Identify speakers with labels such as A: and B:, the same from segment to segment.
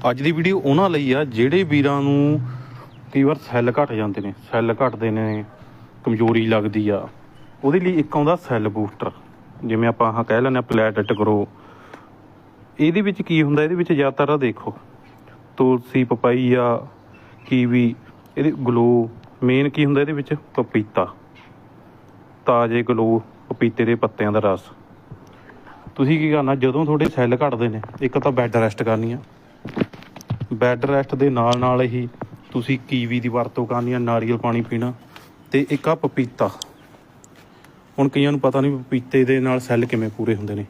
A: ਅੱਜ ਦੀ ਵੀਡੀਓ ਉਹਨਾਂ ਲਈ ਆ, ਜਿਹੜੇ ਵੀਰਾਂ ਨੂੰ ਕਈ ਵਾਰ ਸੈੱਲ ਘਟ ਜਾਂਦੇ ਨੇ, ਸੈੱਲ ਘਟਦੇ ਨੇ, ਕਮਜ਼ੋਰੀ ਲੱਗਦੀ ਆ, ਉਹਦੇ ਲਈ ਇੱਕ ਆਉਂਦਾ ਸੈੱਲ ਬੂਸਟਰ। ਜਿਵੇਂ ਆਪਾਂ ਆਹ ਕਹਿ ਲੈਂਦੇ ਆ ਪਲੈਟਟ ਗਰੋ ਇਹਦੇ ਵਿੱਚ ਕੀ ਹੁੰਦਾ, ਇਹਦੇ ਵਿੱਚ ਜ਼ਿਆਦਾਤਰ ਆ ਦੇਖੋ, ਤੁਲਸੀ, ਪਪਾਈਆ, ਕੀਵੀ, ਇਹਦੇ ਗਲੋ ਮੇਨ ਕੀ ਹੁੰਦਾ ਇਹਦੇ ਵਿੱਚ? ਪਪੀਤਾ। ਤਾਜ਼ੇ ਗਲੋ, ਪਪੀਤੇ ਦੇ ਪੱਤਿਆਂ ਦਾ ਰਸ। ਤੁਸੀਂ ਕੀ ਕਰਨਾ, ਜਦੋਂ ਤੁਹਾਡੇ ਸੈੱਲ ਘਟਦੇ ਨੇ, ਇੱਕ ਤਾਂ ਬੈੱਡ ਰੈਸਟ ਕਰਨੀ ਆ। ਬੈੱਡ ਰੈਸਟ ਦੇ ਨਾਲ ਨਾਲ ਹੀ ਤੁਸੀਂ ਕੀਵੀ ਦੀ ਵਰਤੋਂ ਕਰਨੀ ਆ, ਨਾਰੀਅਲ ਪਾਣੀ ਪੀਣਾ ਤੇ ਇੱਕ ਆ ਪਪੀਤਾ। ਹੁਣ ਕਈਆਂ ਨੂੰ ਪਤਾ ਨਹੀਂ ਪਪੀਤੇ ਦੇ ਨਾਲ ਸੈੱਲ ਕਿਵੇਂ ਪੂਰੇ ਹੁੰਦੇ ਨੇ,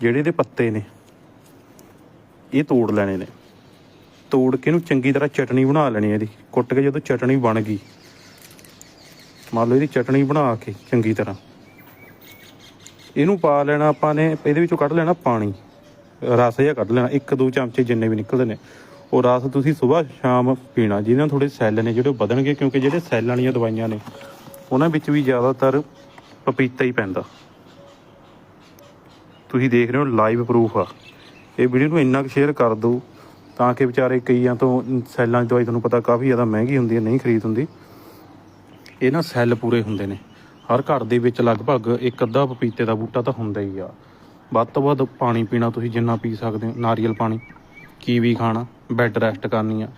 A: ਜਿਹੜੇ ਇਹਦੇ ਪੱਤੇ ਨੇ, ਇਹ ਤੋੜ ਲੈਣੇ ਨੇ। ਤੋੜ ਕੇ ਇਹਨੂੰ ਚੰਗੀ ਤਰ੍ਹਾਂ ਚਟਣੀ ਬਣਾ ਲੈਣੀ ਇਹਦੀ, ਕੁੱਟ ਕੇ ਜਦੋਂ ਚਟਣੀ ਬਣ ਗਈ, ਮੰਨ ਲਓ ਇਹਦੀ ਚਟਣੀ ਬਣਾ ਕੇ ਚੰਗੀ ਤਰ੍ਹਾਂ। ਇਹਨੂੰ ਪਾ ਲੈਣਾ ਆਪਾਂ ਨੇ, ਇਹਦੇ ਵਿੱਚੋਂ ਕੱਢ ਲੈਣਾ ਪਾਣੀ, ਰਸ ਜਿਹਾ ਕੱਢ ਲੈਣਾ, ਇੱਕ ਦੋ ਚਮਚੇ ਜਿੰਨੇ ਵੀ ਨਿਕਲਦੇ ਨੇ। ਉਹ ਰਸ ਤੁਸੀਂ ਸਵੇਰ ਸ਼ਾਮ ਪੀਣਾ ਜਿਹਦੇ ਨਾਲ ਤੁਹਾਡੇ ਸੈੱਲ ਨੇ ਜਿਹੜੇ ਉਹ ਵਧਣਗੇ, ਕਿਉਂਕਿ ਜਿਹੜੇ ਸੈੱਲ ਵਾਲੀਆਂ ਦਵਾਈਆਂ ਨੇ, ਉਹਨਾਂ ਵਿੱਚ ਵੀ ਜ਼ਿਆਦਾਤਰ ਪਪੀਤਾ ਹੀ ਪੈਂਦਾ। ਤੁਸੀਂ ਦੇਖ ਰਹੇ ਹੋ ਲਾਈਵ ਪ੍ਰੂਫ ਆ। ਇਹ ਵੀਡੀਓ ਨੂੰ ਇੰਨਾ ਕੁ ਸ਼ੇਅਰ ਕਰ ਦਿਓ, ਤਾਂ ਕਿ ਵਿਚਾਰੇ ਕਈਆਂ ਤੋਂ ਸੈੱਲਾਂ ਦੀ ਦਵਾਈ ਤੁਹਾਨੂੰ ਪਤਾ ਕਾਫੀ ਜ਼ਿਆਦਾ ਮਹਿੰਗੀ ਹੁੰਦੀ ਹੈ, ਨਹੀਂ ਖਰੀਦ ਹੁੰਦੀ। ਇਹ ਨਾ ਸੈੱਲ ਪੂਰੇ ਹੁੰਦੇ ਨੇ। ਹਰ ਘਰ ਦੇ ਵਿੱਚ ਲਗਭਗ ਇੱਕ ਅੱਧਾ ਪਪੀਤੇ ਦਾ ਬੂਟਾ ਤਾਂ ਹੁੰਦਾ ਹੀ ਆ। ਵੱਧ ਤੋਂ ਵੱਧ ਪਾਣੀ ਪੀਣਾ ਤੁਸੀਂ ਜਿੰਨਾ ਪੀ ਸਕਦੇ ਹੋ, ਨਾਰੀਅਲ ਪਾਣੀ, ਕੀਵੀ ਖਾਣਾ। ਬੈੱਡ ਰੈਸਟ ਕਰਨੀ ਆ।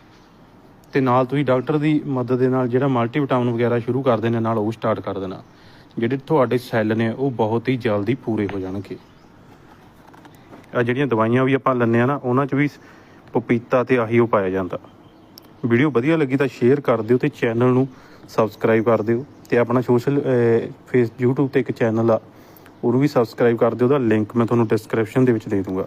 A: ਤੇ ਨਾਲ ਤੁਸੀਂ ਡਾਕਟਰ ਦੀ ਮਦਦ ਦੇ ਨਾਲ ਜਿਹੜਾ ਮਲਟੀਵਿਟਾਮਿਨ ਵਗੈਰਾ ਸ਼ੁਰੂ ਕਰ ਦੇਣਾ, ਨਾਲ ਉਹ ਸਟਾਰਟ ਕਰ ਦੇਣਾ। ਜਿਹੜੇ ਤੁਹਾਡੇ ਸੈੱਲ ਨੇ, ਉਹ ਬਹੁਤ ਹੀ ਜਲਦੀ ਪੂਰੇ ਹੋ ਜਾਣਗੇ। ਆ ਜਿਹੜੀਆਂ ਦਵਾਈਆਂ ਵੀ ਆਪਾਂ ਲੈਂਦੇ ਆ ਨਾ, ਉਹਨਾਂ 'ਚ ਵੀ ਪਪੀਤਾ ਤੇ ਆਹੀ ਉਹ ਪਾਇਆ ਜਾਂਦਾ। ਵੀਡੀਓ ਵਧੀਆ ਲੱਗੀ ਤਾਂ ਸ਼ੇਅਰ ਕਰ ਦਿਓ ਤੇ ਚੈਨਲ ਨੂੰ ਸਬਸਕ੍ਰਾਈਬ ਕਰ ਦਿਓ। ਤੇ ਆਪਣਾ ਸੋਸ਼ਲ ਫੇਸ YouTube ਤੇ ਇੱਕ ਚੈਨਲ ਆ, ਉਹਨੂੰ ਵੀ ਸਬਸਕ੍ਰਾਈਬ ਕਰ ਦਿਓ। ਉਹਦਾ ਲਿੰਕ ਮੈਂ ਤੁਹਾਨੂੰ ਡਿਸਕ੍ਰਿਪਸ਼ਨ ਦੇ ਵਿੱਚ ਦੇ ਦੂੰਗਾ।